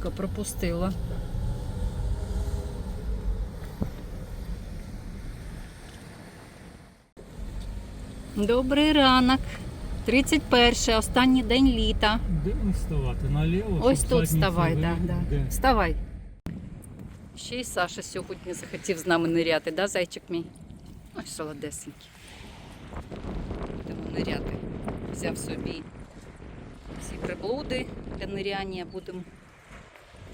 Тихенько пропустила. Добрий ранок. 31, останній день літа. Де не вставати? Наліво? Ось тут вставай, да, да. Вставай. Ще й Саша сьогодні захотів з нами ниряти, да, зайчик мій? Ось солодесенький. Будемо ниряти. Взяв собі всі приблуди для ниряння. Будемо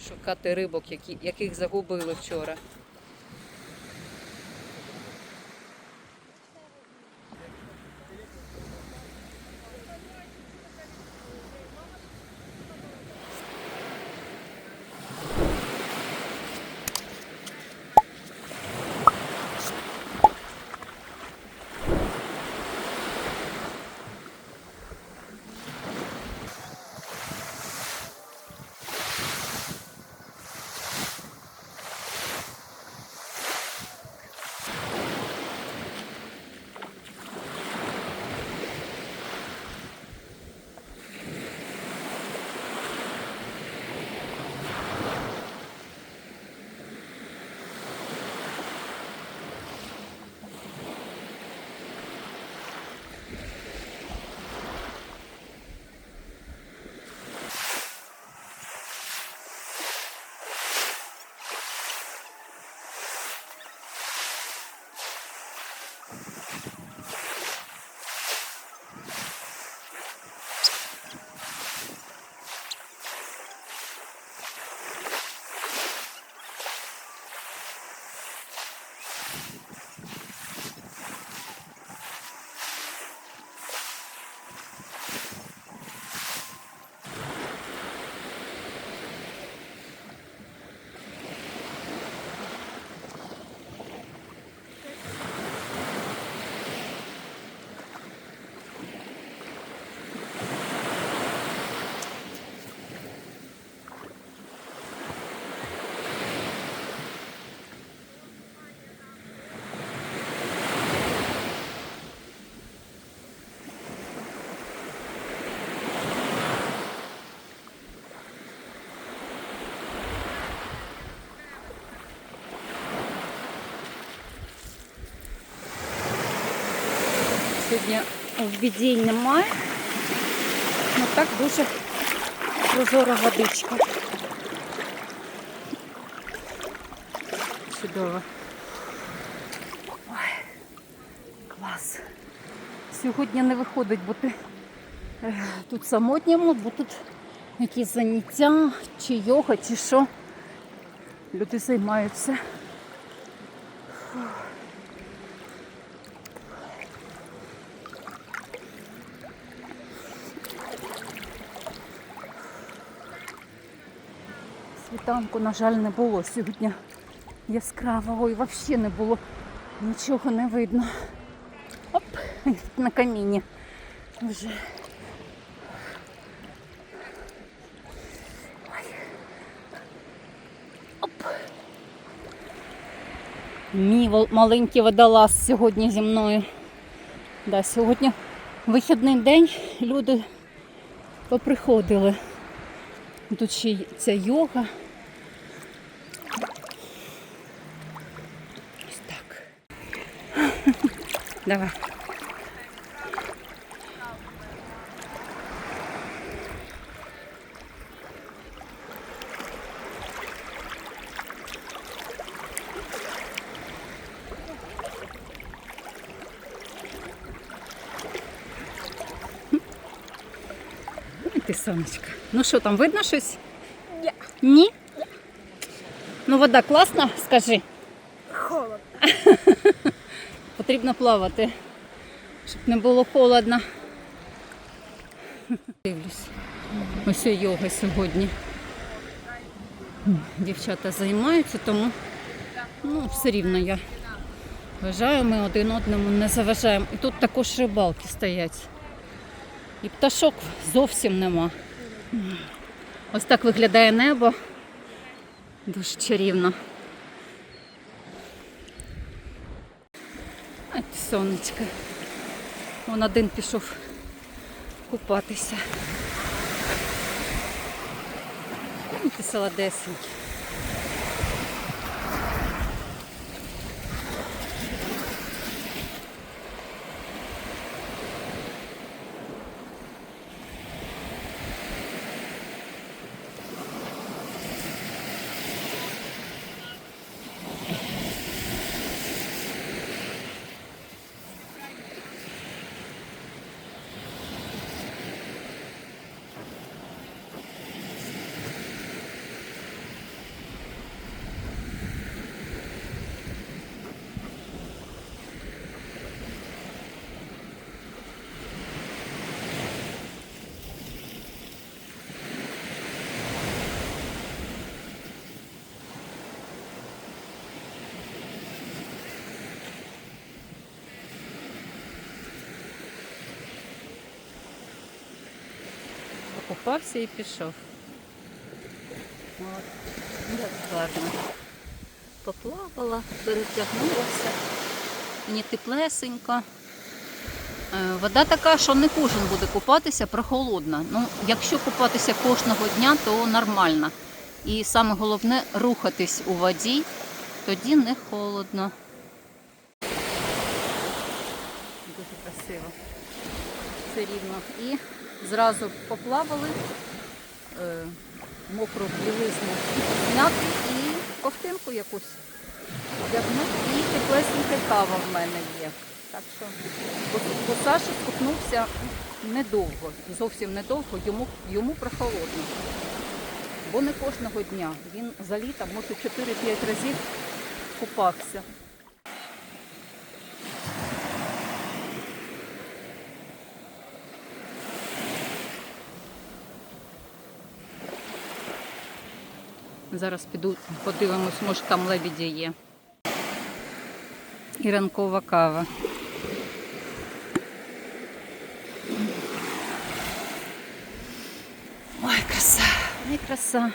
шукати рибок, які, яких загубили вчора. Сьогодні обідінь немає. Ну так дуже прозора водичка. Чудово. Ой, клас. Сьогодні не виходить бути е, тут самотньому, бо тут якісь заняття, чи йога, чи що. Люди займаються. Світанку, на жаль, не було сьогодні яскравого і взагалі не було. Нічого не видно. Оп, на каміні вже. Мій маленький водолаз сьогодні зі мною. Да, сьогодні вихідний день, люди поприходили. Тут ця йога. Давай. Ой, Ти сонечко. Ну що там, видно щось? Ні. Ні? Ну вода класна, скажи. Потрібно плавати, щоб не було холодно. Дивлюсь. Ось йога сьогодні. Дівчата займаються, тому ну, все рівно я вважаю, ми один одному не заважаємо. І тут також рибалки стоять. І пташок зовсім нема. Ось так виглядає небо. Дуже чарівно. А ти. Вон один пішов купатися. Ти солодесенький. Покупався і пішов. Як гарно. Поплавала, перетягнулася. Мені теплесенько. Е, Вода така, що не кожен буде купатися, прохолодна. Ну, якщо купатися кожного дня, то нормально. І саме головне рухатись у воді, тоді не холодно. Дуже красиво. Все рівно. І зразу поплавали, е, мокру білизну зняти і ковтинку якусь вдягнути. І теплесенька кава в мене є. Так що бо Саша скупнувся недовго, зовсім недовго, йому, йому прохолодно. Бо не кожного дня. Він за літо, може, 4-5 разів купався. Зараз піду подивимось, може там лебеді є. І ранкова кава. Ой, краса, ой, краса.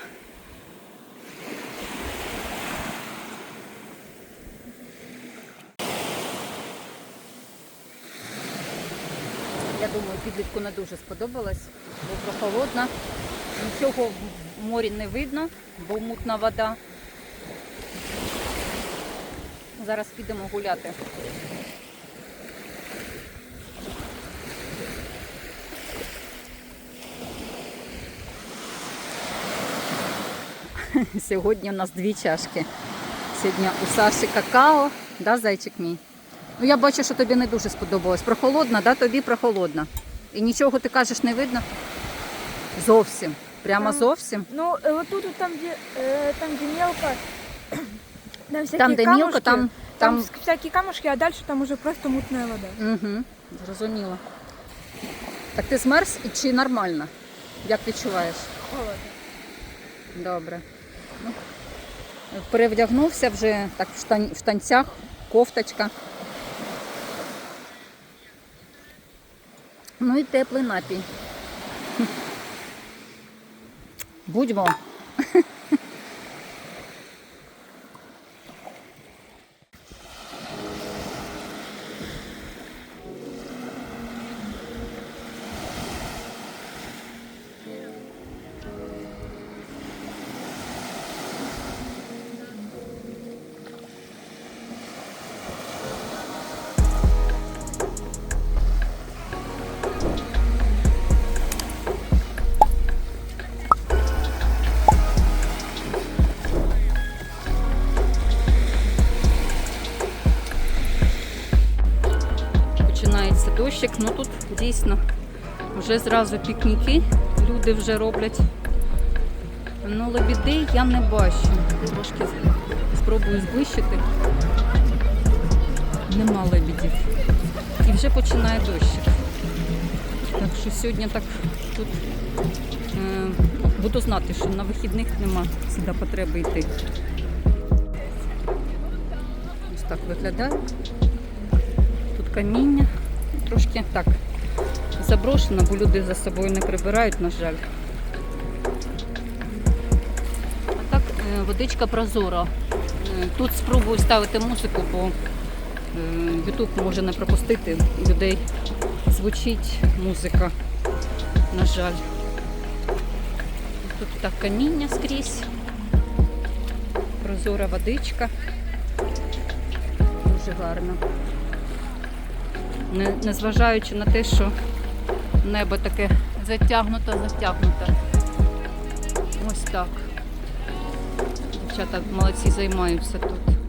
Я думаю, підлітку не дуже сподобалось, бо прохолодно. Нічого морі не видно, бо мутна вода. Зараз підемо гуляти. Сьогодні у нас дві чашки. Сьогодні у Саші какао, да, зайчик мій? Ну я бачу, що тобі не дуже сподобалось. Прохолодно, да? Тобі прохолодно. І нічого ти кажеш не видно? Зовсім. Прямо Там- зовсім. Ну, э, вот тут, там, где, э, там, где мелко, там всякие Там, де камушки, мілко, там, там там... всякие камушки, а дальше там уже просто мутная вода. Угу, зрозуміло. Так ти змерз чи нормально? Як відчуваєш? Холодно. Добре. Ну, перевдягнувся вже так в, штан... в штанцях, кофточка. Ну і теплий напій. Будьмо. Дійсно вже зразу пікніки люди вже роблять. Ну, лебідей я не бачу. Трошки спробую зблищити. Нема лебідів. І вже починає дощик. Так що сьогодні так тут е, буду знати, що на вихідних нема сюди потреби йти. Ось так виглядає. Тут каміння. Трошки так заброшено, бо люди за собою не прибирають, на жаль. А так, е, водичка прозора. Е, Тут спробую ставити музику, бо е, YouTube може не пропустити. Людей звучить музика, на жаль. Тут так каміння скрізь. Прозора водичка. Дуже гарно. Незважаючи на те, що небо таке затягнуто, затягнуто. Ось так. Дівчата молодці займаються тут.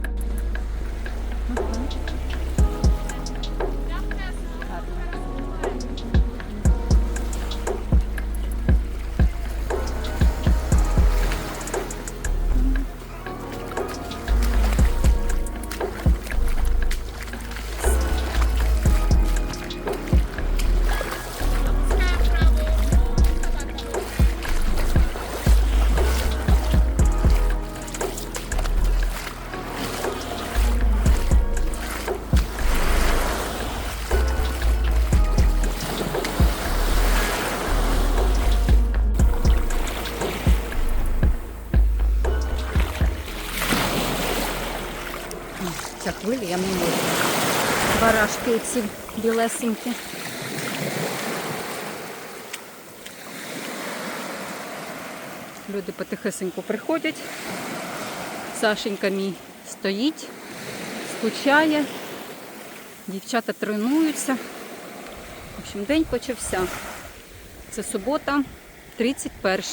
Ця хвиля я не можу. Барашки ці білесенькі. Люди потихесеньку приходять. Сашенька мій стоїть, скучає. Дівчата тренуються. В общем, день почався. Це субота, 31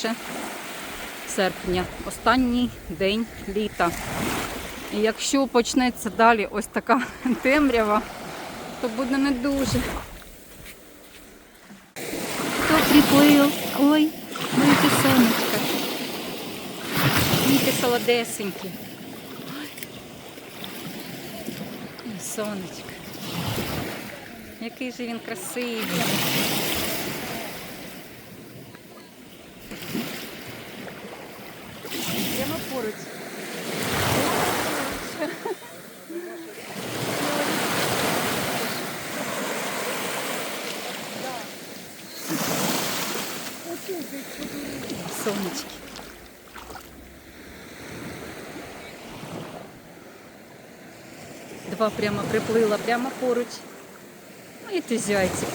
серпня, останній день літа. І якщо почнеться далі ось така темрява, то буде не дуже. Хто приплив? Ой, мої сонечка. Діти солодесенькі. Ой, сонечко. Який же він красивий. Прямо поруч. Сонечки. Два прямо приплила, прямо поруч. Ну і ти зяйці.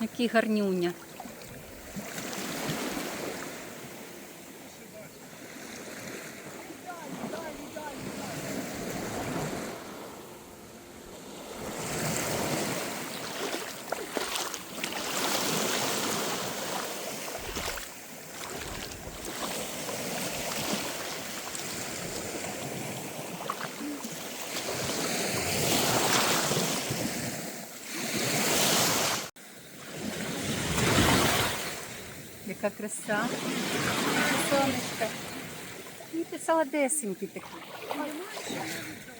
Який гарнюня. Яка краса. Сонечка. І ти солодесенький такий.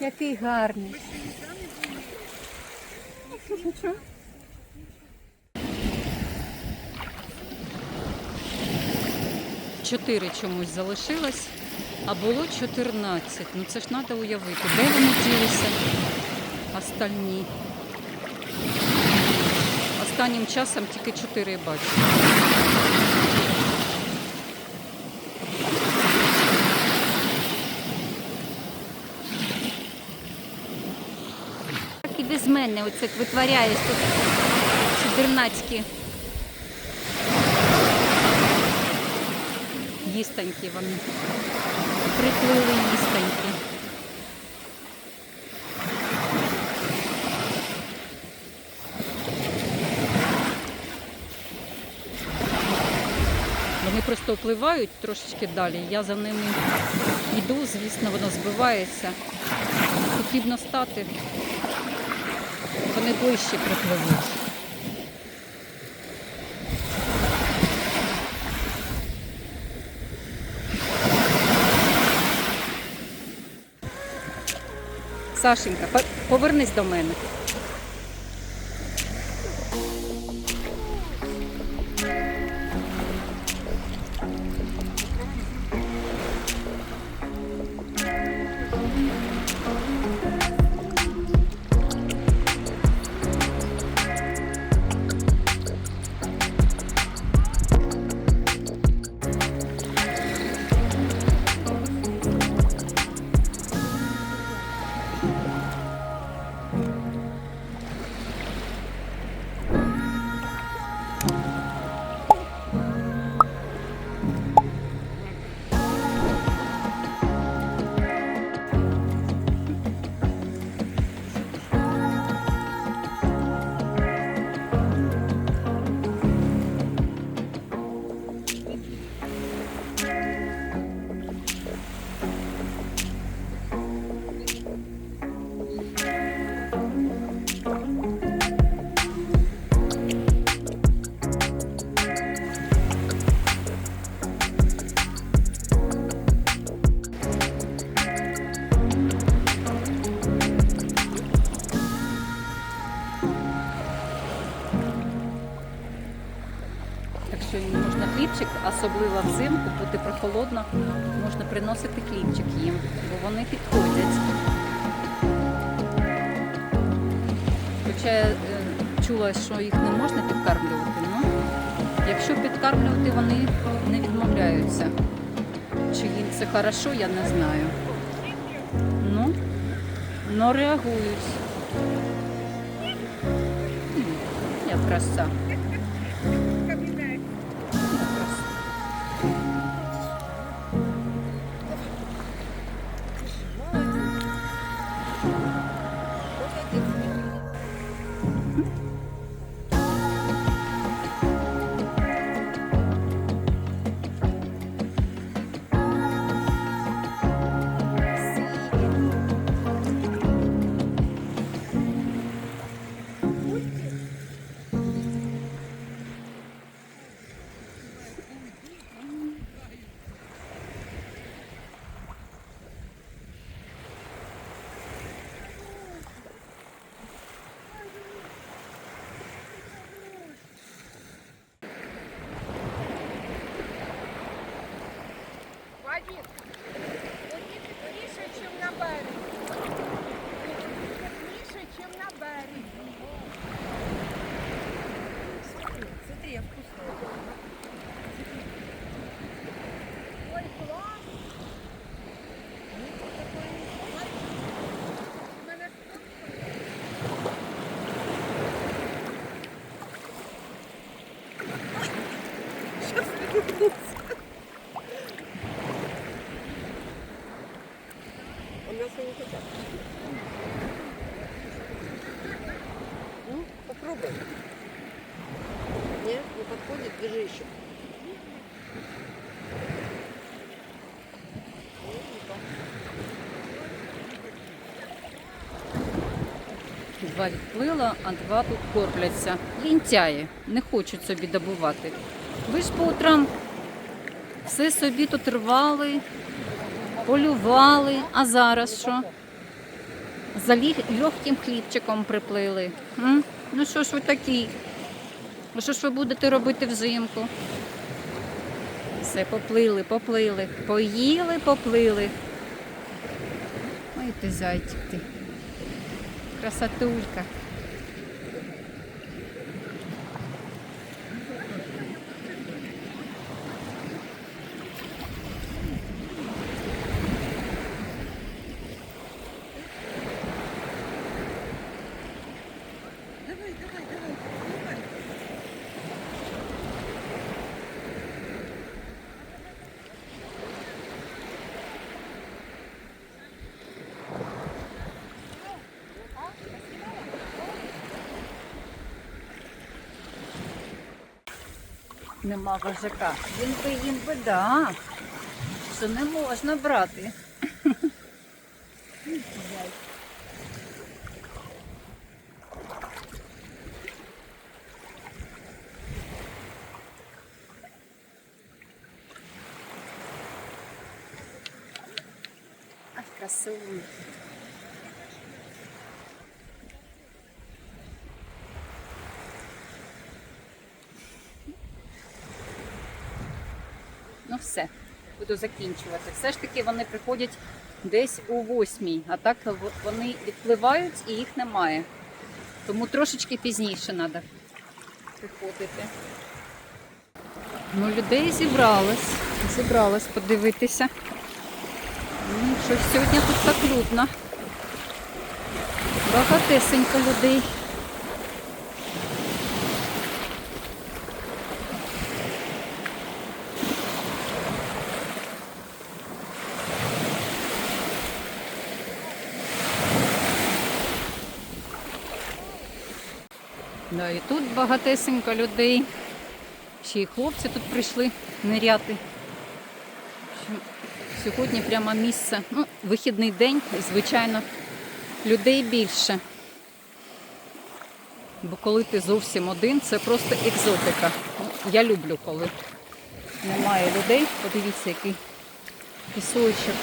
Який гарний. Чотири чомусь залишилось, а було 14. Ну це ж треба уявити. Де вони ділися? Остальні. Останнім часом тільки чотири бачу. Без мене оце витворяєш тут чудернацькі. Їстаньки вони. Приплили їстаньки. Вони просто впливають трошечки далі. Я за ними йду, звісно, воно збивається. Потрібно стати. Вони ближче припливуть. Сашенька, повернись до мене. Прохолодно, можна приносити хлібчик їм, бо вони підходять. Хоча я е, чула, що їх не можна підкармлювати, ну якщо підкармлювати, вони не відмовляються. Чи їм це хорошо, я не знаю. Ну, но реагують. Я краса. Не хотят. Ну, попробуй. Нет, не подходит, держи еще. Два відплило, а два тут корпляться. Лінтяї, не хочуть собі добувати. Ви ж по утрам все собі тут рвали, полювали, а зараз що? За легким хлібчиком приплили. М? Ну що ж ви такі? А що ж ви будете робити взимку? Все, поплили, поплили, поїли, поплили. Ой, ти зайчик ти. Красотулька. Нема вожака. Він би їм би дав, що не можна брати. Ах, красивий. Ну все, буду закінчувати. Все ж таки вони приходять десь у восьмій, а так вони відпливають і їх немає. Тому трошечки пізніше треба приходити. Ну, людей зібралось. Зібралось подивитися. Ну, Щось сьогодні тут так людно. Багатесенько людей. Да, і тут багатесенько людей. Ще й хлопці тут прийшли ниряти. Сьогодні прямо місце. Ну, вихідний день, звичайно, людей більше. Бо коли ти зовсім один, це просто екзотика. Ну, Я люблю, коли немає людей. Подивіться, який пісочок.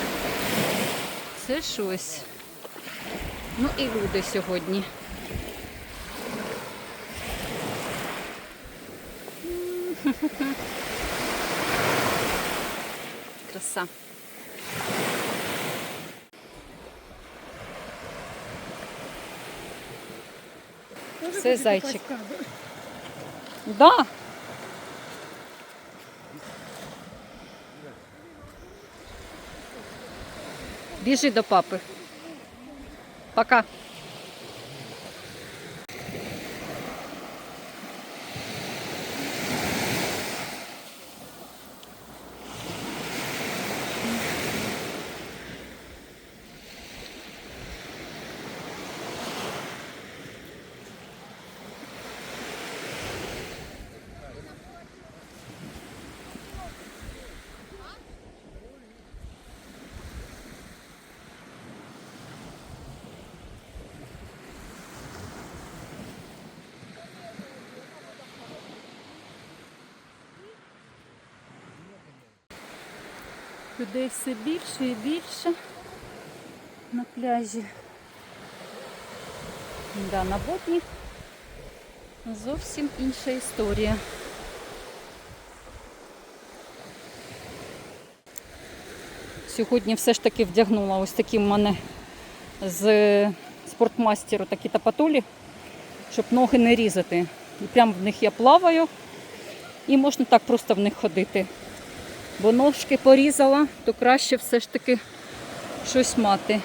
Це щось. Ну і люди сьогодні. Краса. Все, зайчик. Да. Біжи до папи. Пока. Людей все більше і більше на пляжі. Да, на водні зовсім інша історія. Сьогодні все ж таки вдягнула ось такі в мене з спортмастеру такі тапатулі, щоб ноги не різати. І прямо в них я плаваю і можна так просто в них ходити. Бо ножки порізала, то краще все ж таки щось мати.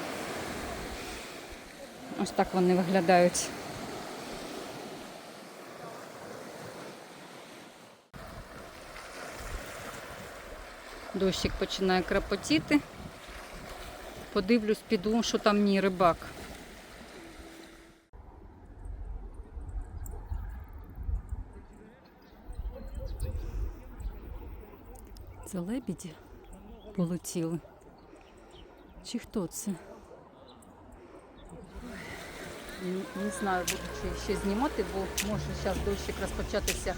Ось так вони виглядають. Дощик починає крапотіти. Подивлюсь, піду, що там мій рибак. Це лебіді полетіли. Чи хто це? Не, не знаю, буду ще знімати, бо може зараз дощик розпочатися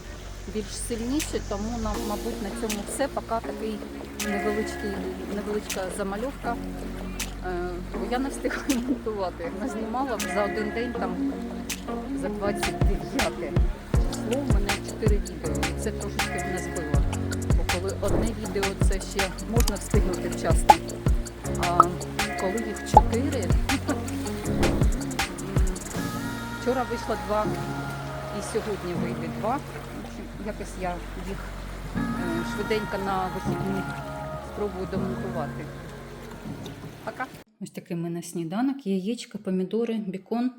більш сильніше, тому нам, мабуть, на цьому все. Поки такий невеличкий, невеличка замальовка. Е, я не встигла монтувати. Назнімала за один день там за 29 число. У мене 4 відео. Це трошечки мене збило. Одне відео це ще можна встигнути вчасно. А коли їх чотири, вчора вийшло два і сьогодні вийде два. Якось я їх е, швиденько на вихідні спробую домонтувати. Пока. Ось такий в мене сніданок, яєчка, помідори, бікон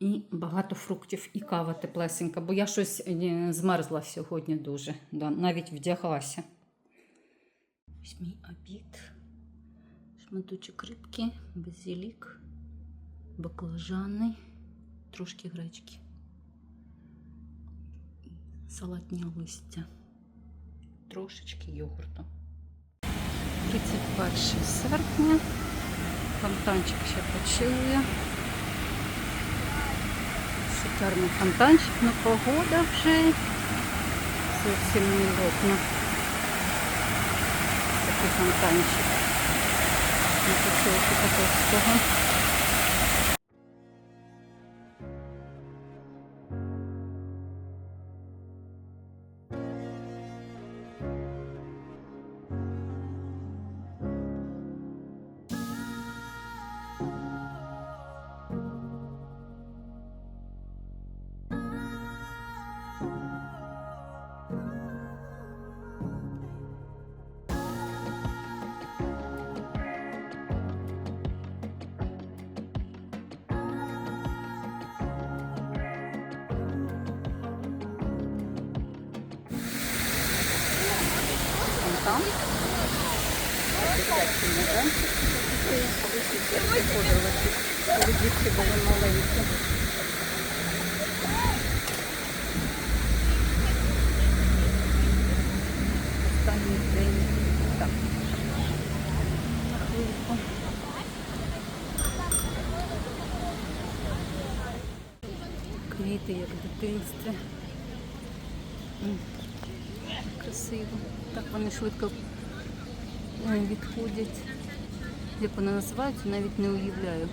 і багато фруктів і кава теплесенька, бо я щось е, змерзла сьогодні дуже, да, навіть вдяглася. Ось мій обід. Шматочок рибки, базилік, баклажани, трошки гречки, салатні листя, трошечки йогурту. 31 серпня. Фонтанчик ще почує. Шикарний фонтанчик, ну погода вже зовсім не лопна. Такий фонтанчик. Не почула Катовського. Так. Квіти, як дитинстві. Красиво. Вони швидко е, відходять. Як вони називаються, навіть не уявляю.